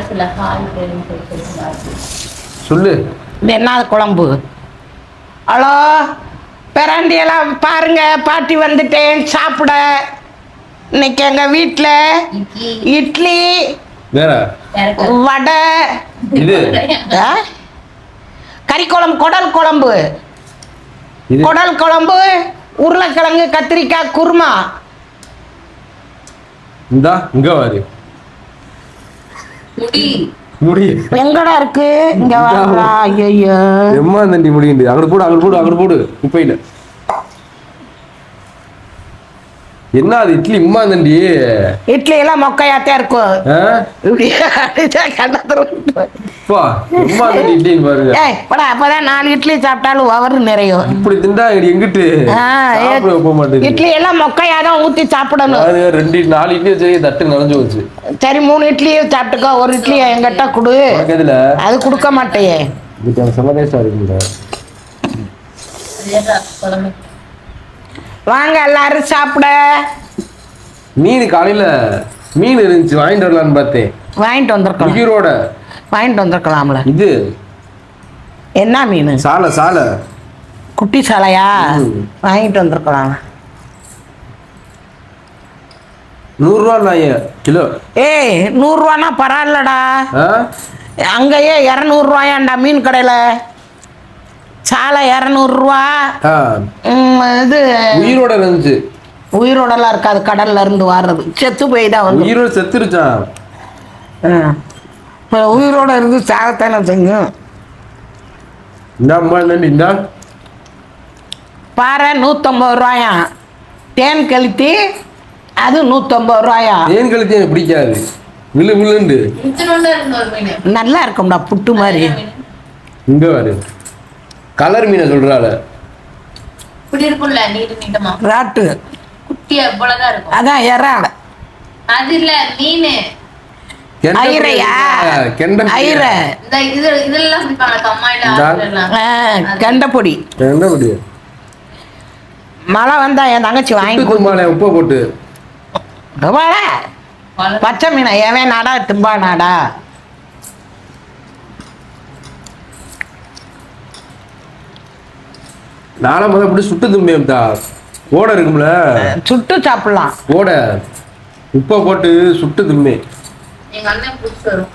மனசுல ஹால் சொல்லு. இது என்ன குழம்பு? ஹலோ பிறண்டியெல்லாம் பாருங்க பாட்டி வந்துட்டேன் சாப்பிட. இன்னைக்கு எங்க வீட்டில் இட்லி. வடை. இது? கறி குழம்பு குடல் குழம்பு. குடல் குழம்பு உருளைக்கிழங்கு கத்திரிக்காய் குருமா. இந்தா இங்க வாரு. முடி. முடி. எங்கடா இருக்கு? இங்க வாடா. ஐயோ எம்மா தண்டி முடியுது. அங்கிட்டு போடு அங்கிட்டு போடு அங்கிட்டு போடு இப்ப இல்ல என்ன அது இட்லி இம்மா தண்டி இட்லி எல்லாம் மொக்கையாத்தான் இருக்கும்? இப்படி இட்லின்னு பாருங்க. ஏய் படா அப்பதான் நாலு இட்லி சாப்பிட்டாலும் அவர் நிறையும். இப்படி திண்டா எங்கிட்டு? போக மாட்டேங்குது. இட்லி எல்லாம் மொக்கையாதான் ஊத்தி சாப்பிடணும். அது ரெண்டு நாலு இட்லி வச்சு தட்டு நனைஞ்சு போச்சு. சரி மூணு இட்லியும் சாப்பிட்டுக்கோ ஒரு இட்லி என்கிட்ட கொடு. அது கொடுக்க மாட்டேயே. இதுக்கு எனக்கு டேஸ்டா இருக்குங்க வாங்க எல்லாரும் சாப்பிட. மீன் காலையில மீன் இருந்துச்சு வாங்கிட்டு வரலான்னு பார்த்தேன். வாங்கிட்டு வந்திருக்கலாம். உயிரோட வாங்கிட்டு வந்திருக்கலாம்ல. இது. என்ன மீன்? சாலை சாலை. குட்டி சாலையா. வாங்கிட்டு வந்திருக்கலாம். நூறுரூவா கிலோ. ஏய் நூறுரூவானா பரவாயில்லடா. அங்கேயே இரநூறுவாயாண்டா மீன் கடையில். சாலை இரநூறுவா. ஆ. இது உயிரோட இருந்துச்சு. உயிரோடலாம் இருக்காது கடல்ல இருந்து வர்றது. செத்து போய் தான் வந்து உயிரோட செத்துருச்சான் இப்போ உயிரோட இருந்து சாகத்தானே செஞ்சும். இந்த அம்மா இந்த. பாறை நூற்றம்பது ரூபாயா? தேன் கழுத்தி அது நூற்றம்பது ரூபாயா? தேன் கழுத்தி எனக்கு பிடிக்காது. விழு விழுண்டு. நல்லா இருக்கும்டா புட்டு மாதிரி. இங்க பாரு. கலர் மீனை சொல்றாள. இப்படி இருக்கும்ல நீட்டு நீட்டமா? ராட்டு. குட்டியா போலதான் இருக்கும். அதான் எறா அது இல்ல மீன். ஐரையா? ஐரை இந்த இது இதெல்லாம் பிடிப்பாங்க கம்மாயில கெண்டை பிடி. மழை வந்தா என் தங்கச்சி வாங்கி உப்பு தும்பாலே உப்பை போட்டு. பச்சை மீனை எவன் நாடா திம்பா நாடா? நாளை முதல் இப்படி சுட்டு தும்பியம்தா ஓடை இருக்கும்ல? சுட்டு சாப்பிடலாம். ஓடை. உப்பை போட்டு சுட்டு தும்பி எங்க அண்ணன் வரும்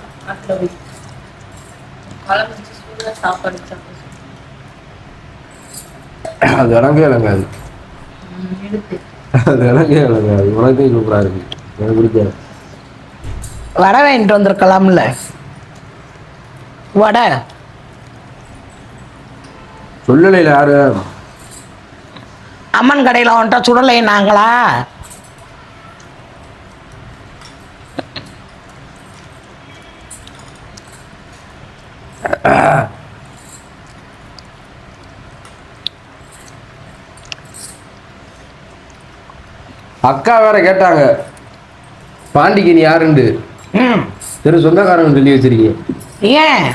போய். குழம்பு சாப்பாடு சாப்பிட்டு அது இறங்கவே இறங்காது எடுத்து அது இறங்கவே இறங்காது உனக்கே சூப்பரா இருக்கு. எனக்கு பிடிக்காது. வடை வாங்கிட்டு வந்திருக்கலாம்ல. வடை. சொல்லலைல யாரு அம்மன் கடையில் வந்துட்டா சுடலை நாங்களா? அக்கா வேற கேட்டாங்க. பாண்டிக்கு நீ யாருண்டு? தெரு சொந்தக்காரங்க சொல்லி வச்சிருக்கீங்க. ஏன்?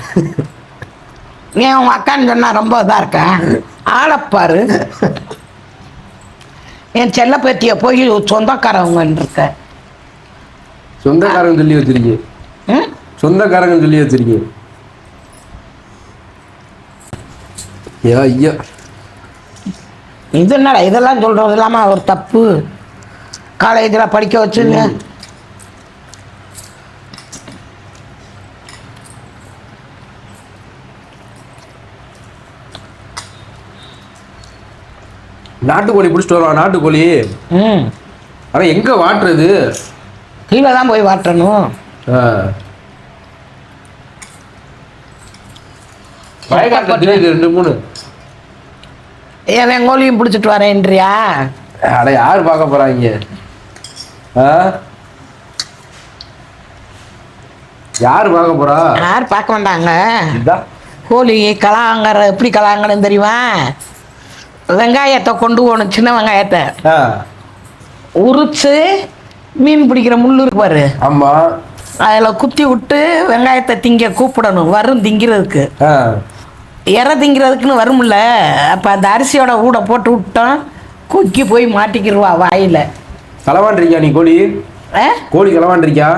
ஏன் உங்க அக்கான்னு சொன்னா ரொம்ப இதா இருக்கா? ஆளப்பாரு. என் செல்ல பேத்திய போய் சொந்தக்காரவங்கன்னு இருக்க சொந்தக்காரங்க சொல்லி வச்சிருக்கீங்க ம் சொந்தக்காரங்க சொல்லி வச்சிருக்கீங்க ஏ ஐயா. இது என்னடா இதெல்லாம் சொல்றது இல்லாம ஒரு தப்பு? காலேஜில் படிக்க வச்சுங்க நாட்டுக்கோழி பிடிச்சிட்டு வருவான் நாட்டுக்கோழி. ம். ஆனா எங்க வாட்டுறது? கீழே தான் போய் வாட்டணும். வயக்காட்டுல ரெண்டு மூணு. ஏன் வெங்கோலியும் பிடிச்சிட்டு வரேன்றியா? அட யார் பார்க்க போறாங்க ஆ? யார் பார்க்க போறா? யார் பார்க்க இதா கோழி கலாங்கற எப்படி கலாங்கன்னு தெரியுமா? வெங்காயத்தை கொண்டு போகணும் சின்ன வெங்காயத்தை. ஆ. உரிச்சு மீன் பிடிக்கிற முள்ளு இருக்கு பாரு. ஆமா. அதில் குத்தி விட்டு வெங்காயத்தை திங்க கூப்பிடணும் வரும் திங்கிறதுக்கு. ஆ. இறை திங்கிறதுக்குன்னு வரும்ல. அப்போ அந்த அரிசியோட ஊட போட்டு விட்டோம் கொக்கி போய் மாட்டிக்கிருவா வாயில். களவாண்டிருக்கியா நீ கோழி? கோழி களவாண்டிருக்கியா?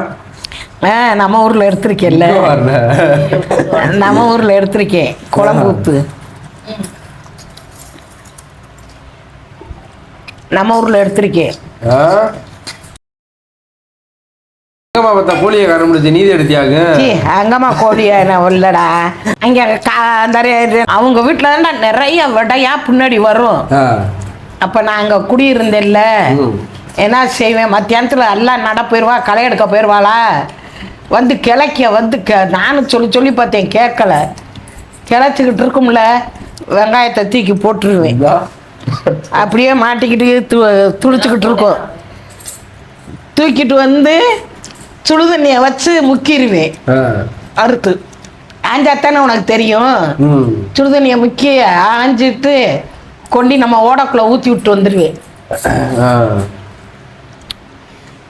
ஆ நம்ம ஊரில் எடுத்திருக்கேன்ல. நம்ம ஊரில் எடுத்திருக்கேன் குழம்பு ஊத்து நம்ம ஊரில் எடுத்திருக்கேன் ஆ? எங்கம்மா பார்த்தா கோழியை கண்டுபிடிச்சு நீதி எடுத்தியாங்க சீ அங்கம்மா கோழியா நான் இல்லடா அங்கே கா அந்த ரெ- அவங்க வீட்டில் தான்டா நிறைய விடையா பின்னாடி வரும். ஆ. அப்போ நான் அங்கே குடியிருந்தேன்ல. ம். என்ன செய்வேன்? மத்தியானத்தில் எல்லாம் நட போயிடுவா களை எடுக்க போயிடுவாளா வந்து கிளைக்க வந்து க நானும் சொல்லி சொல்லி பார்த்தேன் கேட்கல. கிளச்சிக்கிட்டு இருக்கும்ல வெங்காயத்தை தூக்கி போட்டுருவேன். இதா. அப்படியே மாட்டிக்கிட்டு து துளிச்சுக்கிட்டு இருக்கும் தூக்கிட்டு வந்து சுடுதண்ணியை வச்சு முக்கிடுவேன். அறுத்து ஆஞ்சாத்தானே உனக்கு தெரியும். சுடுதண்ணியை முக்கி ஆஞ்சிட்டு கொண்டு நம்ம ஓடக்குள்ள ஊற்றி விட்டு வந்துடுவேன்.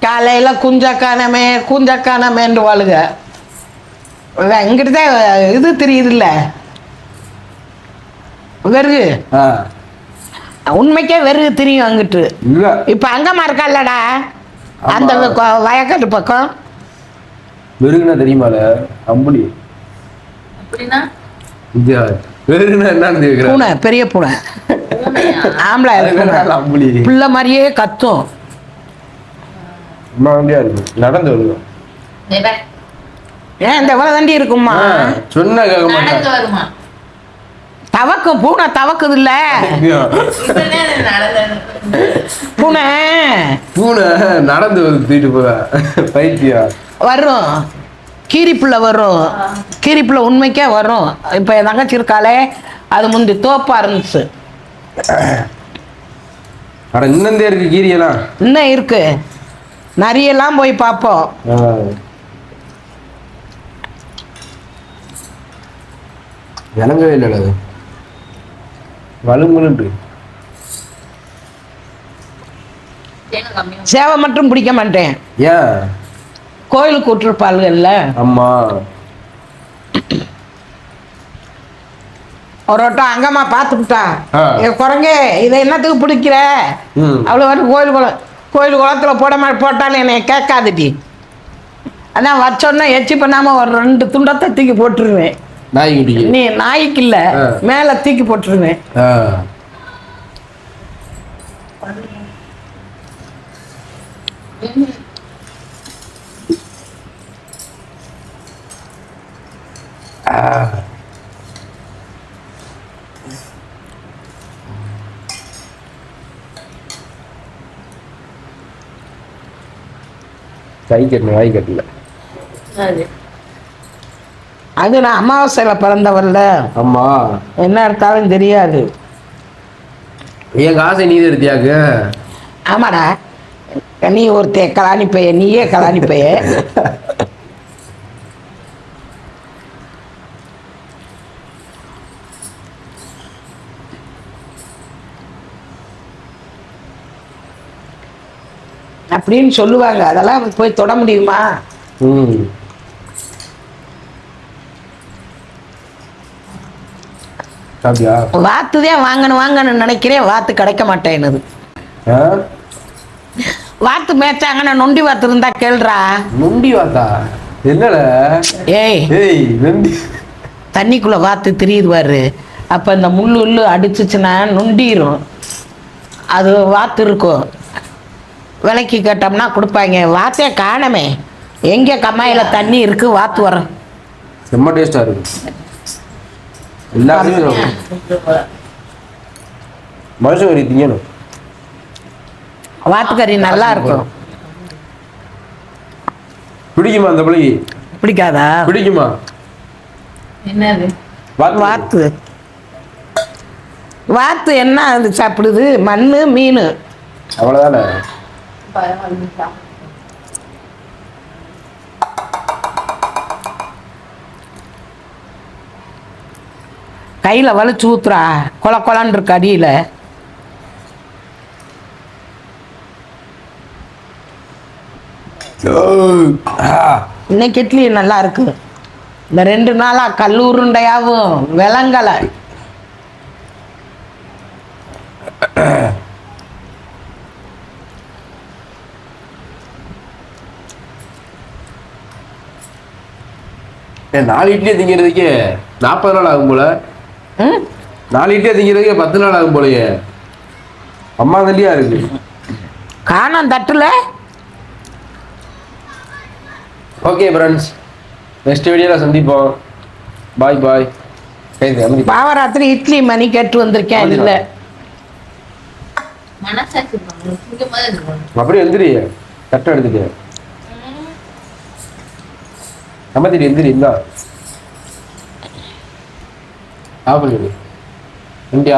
காலையில் குஞ்சக்கானமே குஞ்சக்கானமேன்று வாழுக இங்கிட்டு தான் இது தெரியுதுல்ல வெறுகு. உண்மைக்கே வெறுகு தெரியும் அங்கிட்டு. இப்போ அங்கம்மா இருக்கால்லடா. ஆமா. அந்த வயக்காட்டு பக்கம். வெறுகுனா தெரியுமால? அம்புலி. பூனை பெரிய பூனை? ஆம்பளை அம்புலி. பிள்ளை மாதிரியே கத்தும். இருக்கு. நடந்து வருவோம். ஏன் இந்த தண்டி இருக்குமா சொன்ன கேட்க மாட்டேன் தவக்கும் பூனை தவக்குது இல்ல பூனை. பூனை நடந்து வந்து தூக்கிட்டு போவேன் பைத்தியம். வரும். கீரிப்புள்ள வரும். கீரிப்புள்ள உண்மைக்கே வரும். இப்போ என் தங்கச்சி இருக்காளே அது முந்தி தோப்பா இருந்துச்சு. அட இன்னந்தே இருக்கு கீரியெல்லாம். இன்னும் இருக்கு. நிறையெல்லாம் போய் பார்ப்போம். விளங்கவே இல்லை கம்மியா சேவை மட்டும் பிடிக்க மாட்டேன். ஏன்? கோயிலுக்கு விட்டுருப்பாளுகள்ல. அம்மா. ஒரு வட்டம் அங்கம்மா பார்த்துக்கிட்டா குரங்கே இதை என்னத்துக்கு பிடிக்கிற? அவ்வளோ வந்து கோயில் குளம் கோயில் குளத்தில் போட மாதிரி போட்டாலும் என்னை கேட்காதுடி. அதான் வச்சோன்னா எச்சி பண்ணாமல் ஒரு ரெண்டு துண்டத்தை தூக்கி போட்டுருவேன். நாய் குட்டிக்கு நீ நாய்க்கு இல்லை. மேலே தூக்கி போட்டுருவேன். கை கட்டணும் வாய் கட்டல அது. அது நான் அமாவாசையில் பிறந்தவல்ல அம்மா. என்ன எடுத்தாலும் தெரியாது. என் காசை நீதி எடுத்தியாக்கு? ஆமாடா. நீ ஒருத்தே கலாணி பைய நீயே கலாணி பைய அப்படின்னு சொல்லுவாங்க. அதெல்லாம் போய் தொட முடியுமா? ம். வாத்துதான் வாங்கணும் வாங்கணும்னு நினைக்கிறேன். வாத்து கிடைக்க மாட்டேன்னுது. ஆ? வாத்து மேய்ச்சாங்கன்னா நொண்டி வாத்து இருந்தா கேள்றா நொண்டி வாத்தா? என்னல ஏய். ஏய் நொண்டி. தண்ணிக்குள்ள வாத்து தெரியுது பாரு. அப்போ இந்த முள்ளு உள்ளு அடிச்சுச்சுன்னா நொண்டிரும். அது வாத்து இருக்கும். விலைக்கு கேட்டோம்னா கொடுப்பாங்க. வாத்தே காணமே. எங்கே கம்மாயில் தண்ணி இருக்கு வாத்து வரும். செம்ம டேஸ்டா இருக்கு. எல்லாத்தையும் மனுஷன் கறி திங்கணும் வாத்துக்கறி நல்லா இருக்கும் பிடிக்குமா அந்த பிள்ளைக்கு பிடிக்காதா பிடிக்குமா என்னது வாத்து வாத்து என்ன அது சாப்பிடுது மண் மீன் அவ்வளவுதானே கையில் வலிச்சு ஊத்துறா. கொல கொலான் இருக்கு அடியில். இன்னைக்கு இட்லி நல்லா இருக்கு. இந்த ரெண்டு நாளா கல்லூருண்டையாவும் விளங்கலை. நாலு இட்லி திங்கிறதுக்கு நாற்பது நாள் ஆகும் போல. நாலு திங்கிறதுக்கே பத்து நாள் ஆகும் போலயே. அம்மா தண்டியா இருக்கு. காணோம் தட்டுல. ஓகே ஃப்ரெண்ட்ஸ் நெக்ஸ்ட் வீடியோவில் சந்திப்போம். பாய் பாய் பாவராத்திரி இட்லி மணி கேட்டு வந்திருக்கேன் இல்லை. அப்படியே எந்திரி. தட்டை எடுத்துட்டு. அமைதிடி எந்திரி இந்தா. አሁን እንዲያ